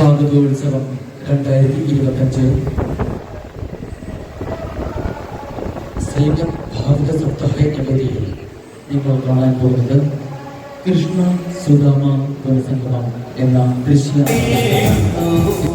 ഭാഗവോത്സവം രണ്ടായിരത്തി ഇരുപത്തഞ്ച്. സൈന്യം ഭാവിക സപ്താഹ പദ്ധതിയിൽ നിങ്ങൾ കാണാൻ പോകുന്നത് കൃഷ്ണ സുധാമ ഗുണസംഗമം എന്ന ദൃശ്യ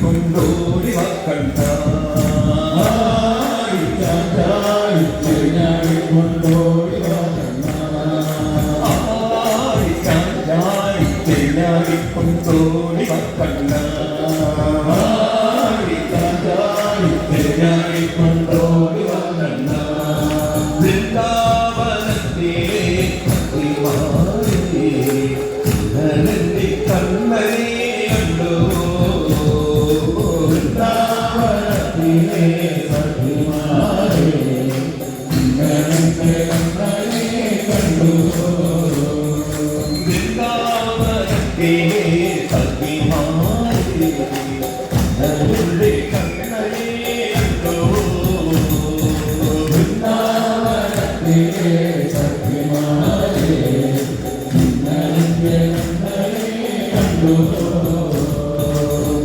കൊണ്ടോ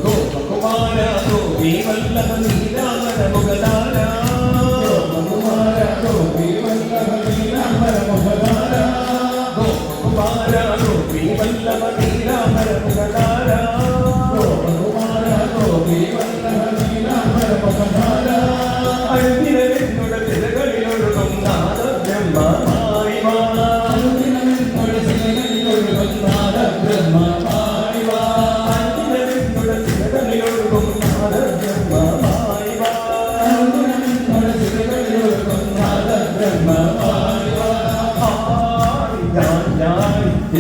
ഗോപകുമാര ഗോപീവല്ലഭ നീ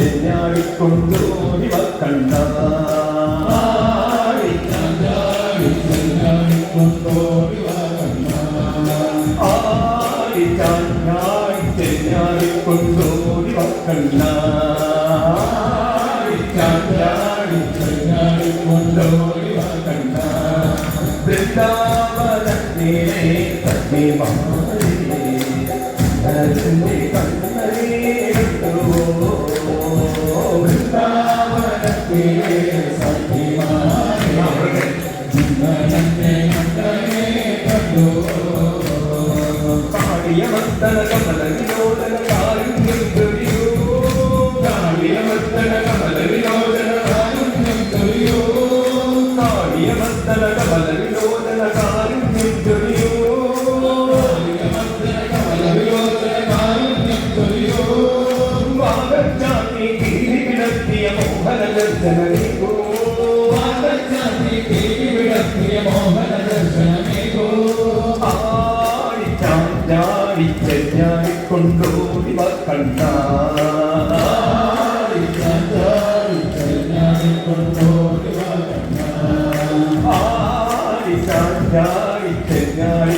എല്ലാടിക്കൊണ്ടു കണ്ട കൊണ്ടോടി കണ്ട കൊണ്ടോടി കണ്ട വൃന്ദാവനത്തിലെ കണ്ണി മാറി കണ്ണ కావ్యమత్తన కమల వినోదన కారుణ్యం కవియో కావ్యమత్తన కమల వినోదన కారుణ్యం కవియో కావ్యమత్తన కమల వినోదన కారుణ్యం కవియో కావ్యమత్తన కమల వినోదన కారుణ్యం కవియో మాగచ్చామి కీలి వినత్య మోహన గర్జన കൊണ്ടോടി കണ്ണാടി കണ്ണാടി കണ്ണാടി കൊണ്ടോടി ആടി ചാണ്ടാടി ചെങ്ങാടി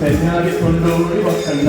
തെഞ്ഞാടിക്കൊണ്ടോടി വക്കണ്ട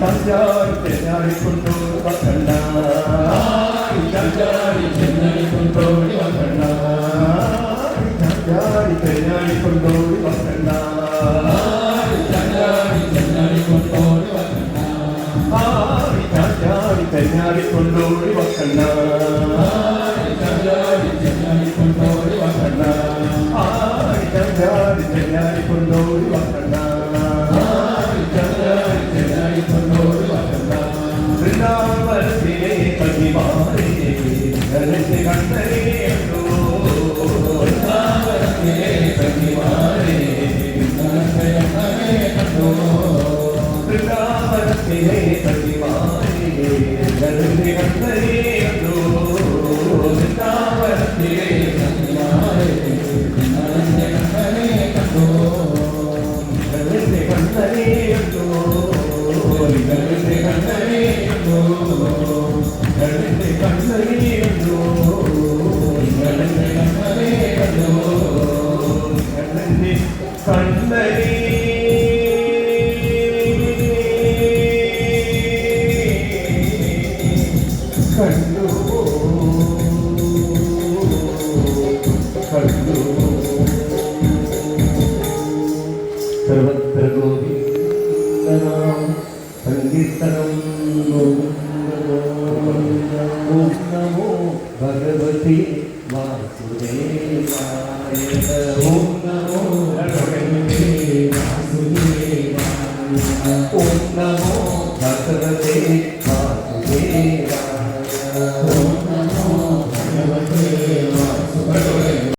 ತಂಜಾರು ತೆನ್ನಾಡಿಕೊಂಡು ಬಕ್ಕಂಡ കണ്ടേ സങ്കീർത്തനം ഓം നമോ ഭഗവതി വാസുദേവായ ഓം നമോ